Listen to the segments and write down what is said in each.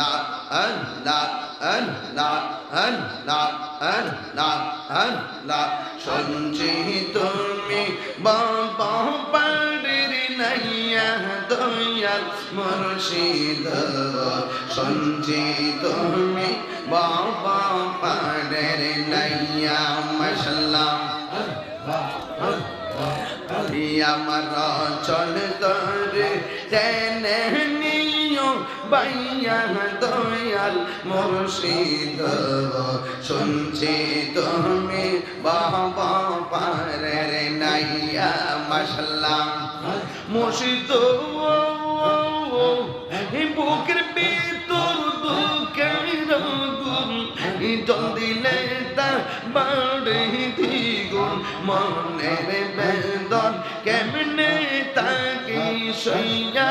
আল্লাহ আল্লাহ আল্লাহ আল্লাহ আল্লাহ আল্লাহ শুনছি তুমি বাবা পাড়ির নাইয়া দয়াল মুর্শিদ। শুনছি তুমি বাবা পাড়ির নাইয়া মশলা আমার চল তরে টেনে নিও বাইয়া দয়াল মুর্শিদ শুনছি তুমি বাবা পারের নাইয়া মশলা মুর্শিদ বুকের ভিতর দুঃখের গুণ দিলে তা বাড়ে দ্বিগুণ, মনের বেদন কেমনে তাকে সইয়া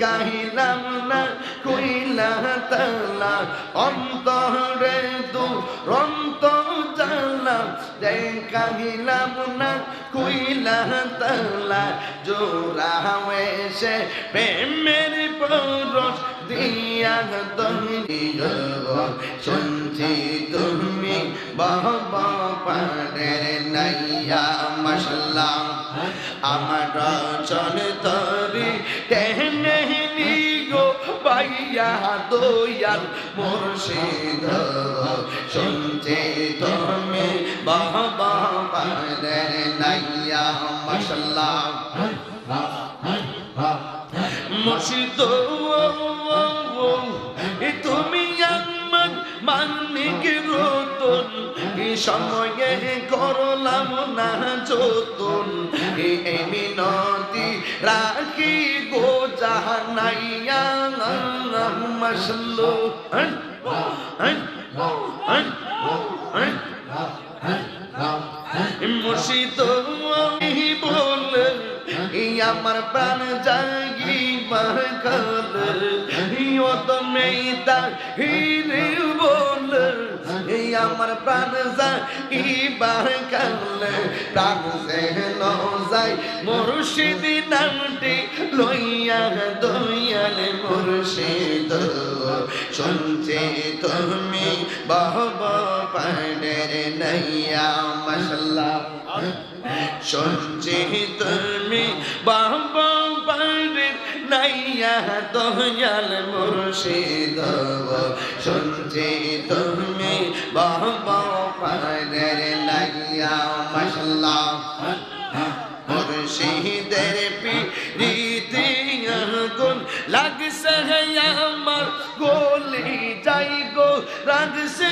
দেখাইলাম না, কইলা তালা, অন্তরে তু রন্ত জানা দেখাইলাম না, কইলা তালা, জোড়া হয়েছে প্রেমের পরশ দিয়া দহিল শুনছি তুমি বাবা পাড়ের নাইয়া মশলা। আমার চল তরি গো পাইয়া দয়াল মুর্শিদ, শুনছি তুমি বাবা পাড়ের নাইয়া মশলা মুর্শিদ তুমি আমার মানিক রতন এই সময়ে করলাম না যতন এই রাখি গো জাহানাইয়া মশলো মুর্শিদ বল এই আমার প্রাণ জাগি বাকাল ইয়ত মেইতা হিরে বল আমার প্রাণ জাগি বাকাল প্রাণ সে ন যাই মুর্শিদ নামটি লইয়া দয়াল মুর্শিদ, শুনছে তুমি বাবা পাড়ের নাইয়া মশলা। শুনছি তুমি বাবা পাড়ের নাইয়া দয়াল মুর্শিদ, শুনছি তুমি বাবা পাড়ের নাইয়া মশলা মুর্শিদের পিড়িতে আগুন লাগছে আমার, গোলি যাই গো, লাগছে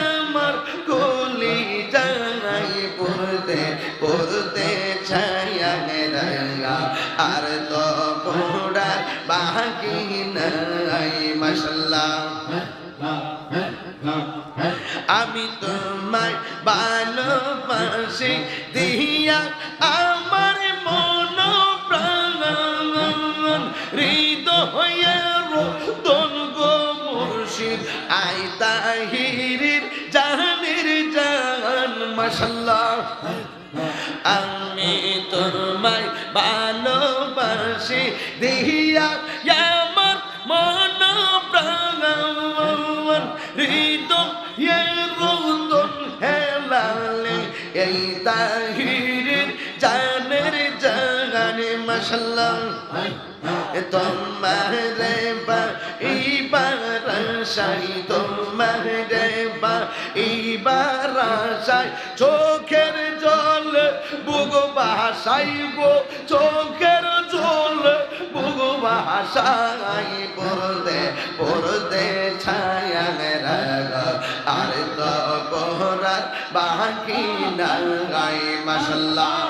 আমার, গোলি যাই, পড়তে পড়তে ছায়া রাঙা আর তো পোড়ার বাকি নাই মশলা আমি তোমায় ভালোবাসি, দিয়া আমার মন প্রাণ হৃদয়ের রোদন গো মুর্শিদ, আই তাহিরির জাহানের জাহান মাশাল্লাহ আমি তোমায় ভালোবাসি, দিয়া মশাল্লাহ তোমারে বা ইবার আশাই তোমারে বা ইবার আশাই চোখের জল বুগ বাসাইব চোখের জল বুগ বাসাই পড়তে পড়তে ছায়া রাগ আর তো পড়ার বাকি নাই মাসাল্লাহ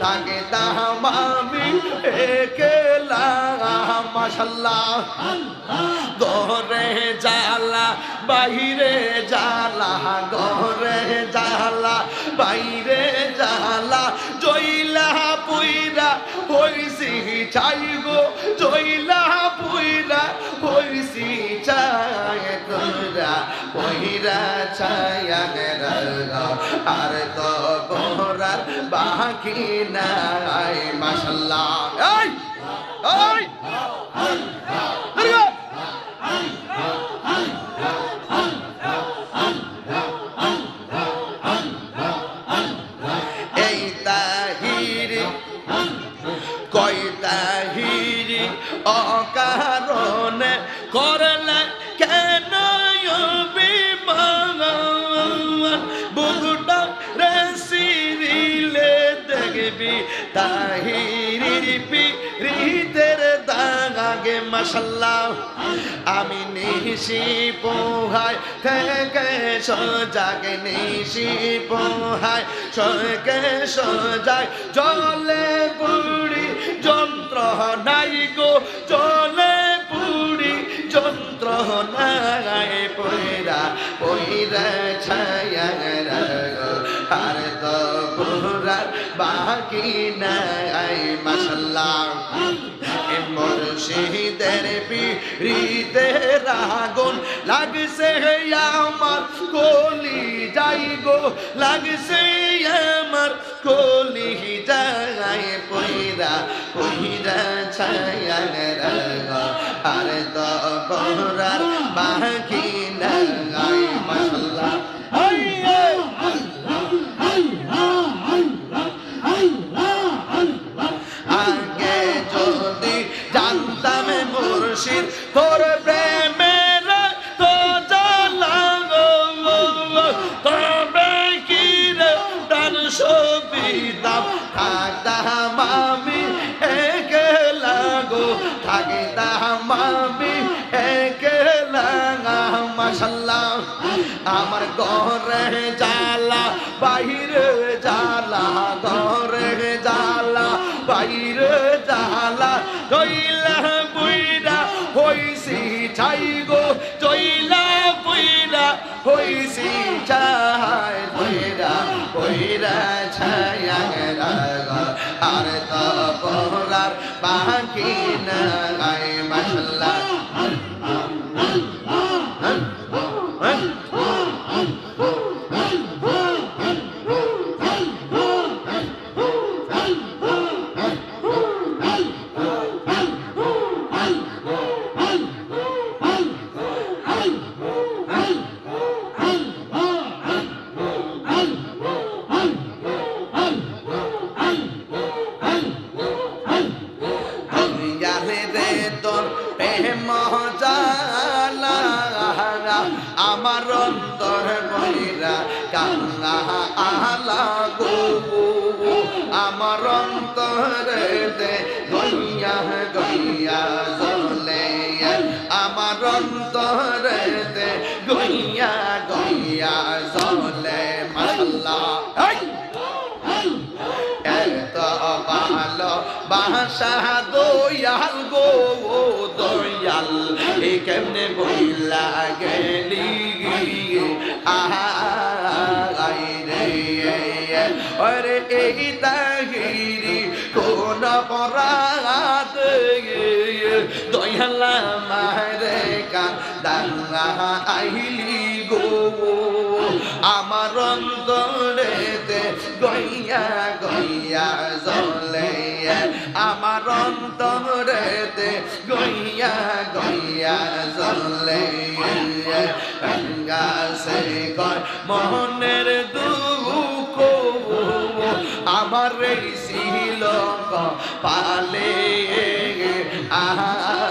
তাকে তাহাম একলা, মাশাল্লাহ। গরে জালা বাইরে জালা গরে জালা বাইরে জালা জইলা পুইরা হইছি চাই গো জইলা পুইরা হইছি চাই তোরা পহিরা ছায়া আর তো বাকি নাই মাশাল্লাহ। এই! এই! দাগে আমি নিশি পোহাই থেকে সজাগে নিশি পোহাই সকে সজাগ জলে পুরি যন্ত্র নাই গো, জলে পুরি যন্ত্র নাই পয়রা পয়রা ছায়া আর তো পুরার বাকি নাই। মুর্শিদের পিড়িতে রাগুন লাগছে আমার কলি যাই গো, লাগছে আমার কলি যাই পইরা পইরা ছায়া আর তো বহরার বাকি নাই মাসাল্লাহ মুর্শিদ তোর প্রেমের তো তবে কি রে প্রাণ সবিতাম থাকতাম আমি একলা গো থাকতাম আমি একলা মাসাল্লাহ আমার ঘরে জালা বাইরে জালা ঘরে জালা বাইরে জইলা বুইরা ছাই গো জইলা বুইরা হইছি ছাই বুইরা বুইরা ছায়া গা। আর তো পরার বাকি নাই, মাশাল্লাহ। দুনিয়ারে আমার অন্তরে দে গইয়া গইয়া জলে মাশাল্লাহ এত ভালো বাসা দয়াল গো দয়াল, এ কেমনে বইলা গেলি? আই রে এই তাহিরি কোন পরাত কান্দা আইলি গো আমার অন্তরেতে গইয়া গইয়া জলে আমার অন্তরেতে গইয়া গইয়া জলে গাছে কয় মনের দুঃখ আমার এই ছিল পালে গাইরে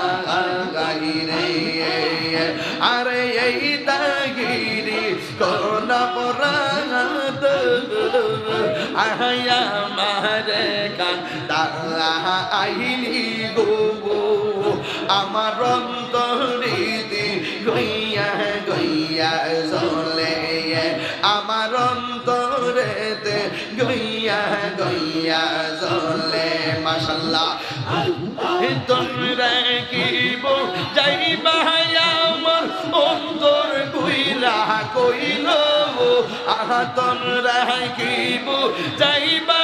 তাগিরি কোন পরাত আহায়া মারে কান দাহা আইলি গো আমার অন্তরিতে গইয়া গইয়া জলে আমার অন্তরেতে গইয়া গইয়া জলে মাশাল্লাহ তোমরা কি যাইবা অন্তর কইরা কইল আহা তোমরা কি বো যাইবা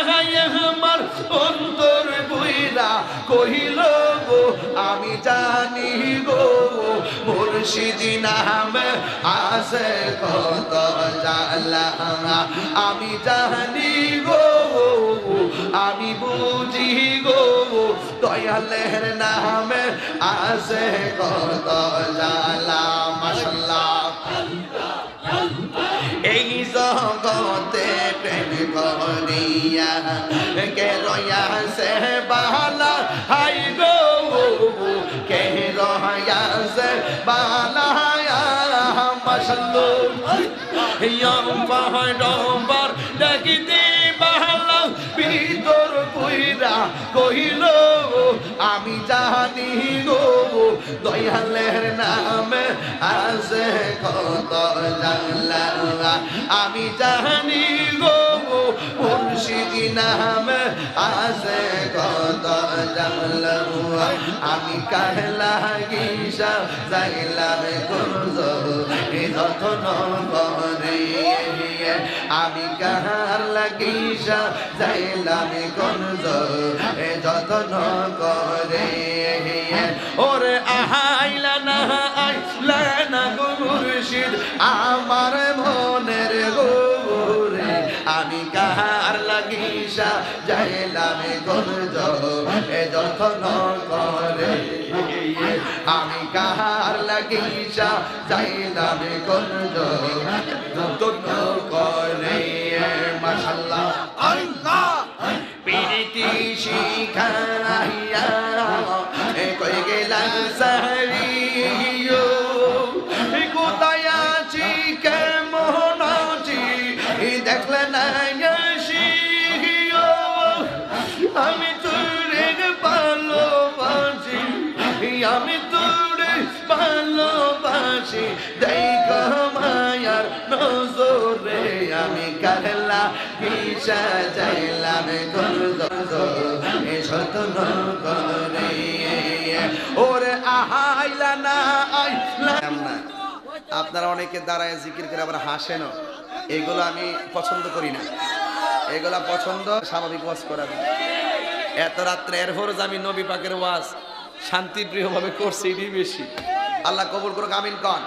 আমার অন্তর কইরা কইল গো আমি জানি গো, মুর্শিদি নামে আছে কত জালা আমি জানি গো, আমি বুঝি গো, দয়ালের নামে আছে কত জালা মাসাল্লাহ এই জগতে প্রেম করিয়া কে রয়াছে বালা? হাই গো, কে রয়াছে বালা? মশল্লু ইয়ম পাহাড়বার ডাকিতে বালা। ভিতর কইরা কহিল, আমি জানি গো, দয়ালের নামে আছে কত জানলা আমি জানি গো, মুর্শিদি নামে আছে কত জানলা আমি কাহলা গিসা যাইলাম করজ যতন করে আমি কাহার লাগিসা যাইলাম করজ করে যতন করে আমি কাহার লাগিসা যাইলাম করজ যতন করে। দেখ মায়ার নজরে। আমি কারলা ওরে আহাইলা না, আইলা না। আপনারা অনেকে দাঁড়ায় জিকির করে আবার হাসেনও এগুলো আমি পছন্দ করি না। এগুলা পছন্দ, স্বাভাবিক ওয়াজ করা এত রাত্রে এর ফরজ আমি নবী পাকের ওয়াজ শান্তিপ্রিয়ভাবে করছি, এটাই বেশি। আল্লাহ কবুল করুক, আমিন কন।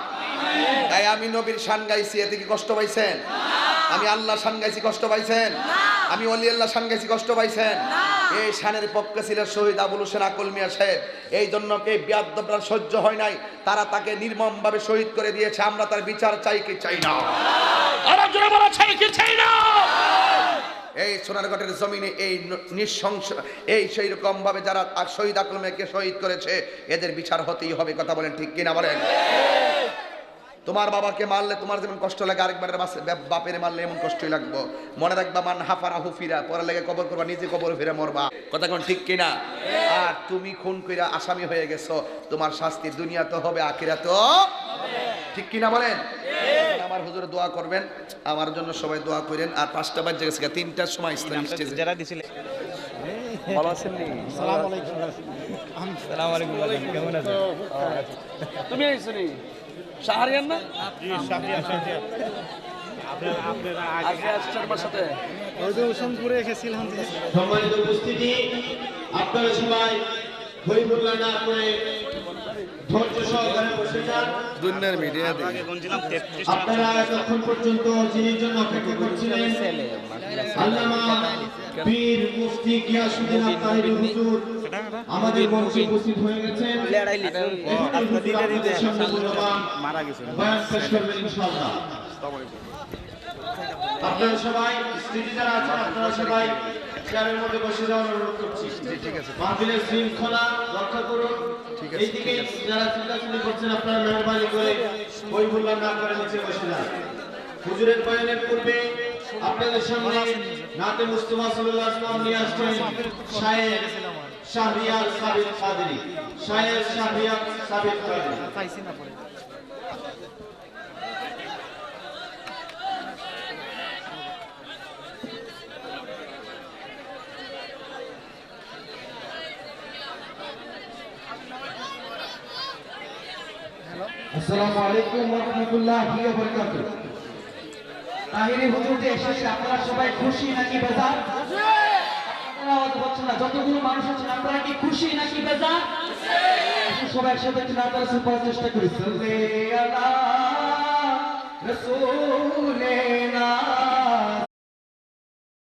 তাই আমি নবীর শান গাইছি, এতে কি কষ্ট পাইছেন? আমি আল্লাহ শান গাইছি, কষ্ট পাইছেন? আমি অলি আল্লাহ শান গাইছি, কষ্ট পাইছেন? এই শানের পক্ষে ছিলেন শহীদ আবুল হোসেন আকল মিয়া সাহেব। এই জন্য এই বিয়াদ্দপরা সহ্য হয় নাই, তারা তাকে নির্মমভাবে শহীদ করে দিয়েছে। আমরা তার বিচার চাই কি চাই না? চাই কি চাই না? এই সোনারগড়ের জমিনে এই ন- নৃশংস, এই সেই রকম ভাবে যারা শহীদ আকলমেকে শহীদ করেছে, এদের বিচার হতেই হবে, কথা বলেন ঠিক কিনা বলেন? তোমার বাবাকে মারলে তোমার যেমন কষ্ট লাগে বাপ- বাপের মারলে এমন কষ্টই লাগবো। মনে রাখবা, মান হাফারা হুফিরা, পরে লেগে কবর করবা, নিজে কবর ফিরে মরবা। কথা কোন ঠিক কিনা? আর তুমি খুন কইরা আসামি হয়ে গেছো, তোমার শাস্তি দুনিয়া তো হবে আখিরা তো ঠিক কিনা বলেন? আমার হুজুরে দোয়া করবেন আমার জন্য সবাই দোয়া করেন। আর পাঁচটা বাজে গেছে গা, তিনটার সময় ইসলাম স্টেজে। যারা দিছিলে। ভালো আছেন সালাম আলাইকুম। সালাম আলাইকুম কেমন আছেন? তুমি আইছো নি? শাহরিয়ান না? জি শাহরিয়া শাহরিয়া আপনারা আজকে আসছেন আমার সাথে। ওই যে হোসেনপুরে এসেছিলাম। যে সম্মানিত উপস্থিতি আপনারা সবাই হইহুল্লা না করে ধৈর্য সহকারে বসে যান দুনিয়ার মিডিয়া আগে গুনছিলাম 33 আপনারা এতক্ষণ পর্যন্ত যিনি জন্য অপেক্ষা করছিলেন আল্লামা বীর মুফতি গিয়াসউদ্দিন আত্মাহিরি হুজুর আমাদের মঞ্চে উপস্থিত হয়ে গেছেন। এখন হুজুর আপনাদের সামনে মূল্যবান মারা গেছে বয়ান পেশ করবেন ইনশাআল্লাহ। আপনারা সবাই স্টেজে যারা আছেন আপনারা সবাই চেয়ারের মধ্যে বসে যাওয়ার অনুরোধ করছি। ঠিক আছে। মাহফিলের শৃঙ্খলা রক্ষা করুন। এইদিকে যারা চিল্লাচিল্লি করছেন আপনারা মেহরবানি করে বই ভুলবার না করে নিচে বসে যান। হুজুরের বয়ানের পূর্বে আপনাদের সামনে নাতে মুস্তফা সাল্লাল্লাহু আলাইহি ওয়াসাল্লাম নিয়ে আসছেন শায়েখ শাহরিয়ার সাবিত কাদরি। শায়েখ শাহরিয়ার সাবিত কাদরি। আসসালামু আলাইকুম রাহমাতুল্লাহি ওয়া বারাকাতুহু তাহিরি হুজুর যে এসেছে, আপনারা সবাই খুশি নাকি বেজার? আপনারা আওয়াজ হচ্ছে না, যতগুলো মানুষ আছেন, আপনারা কি খুশি নাকি বেজার? সবাই একসাথে একটু নাম রাসূল চেষ্টা করি।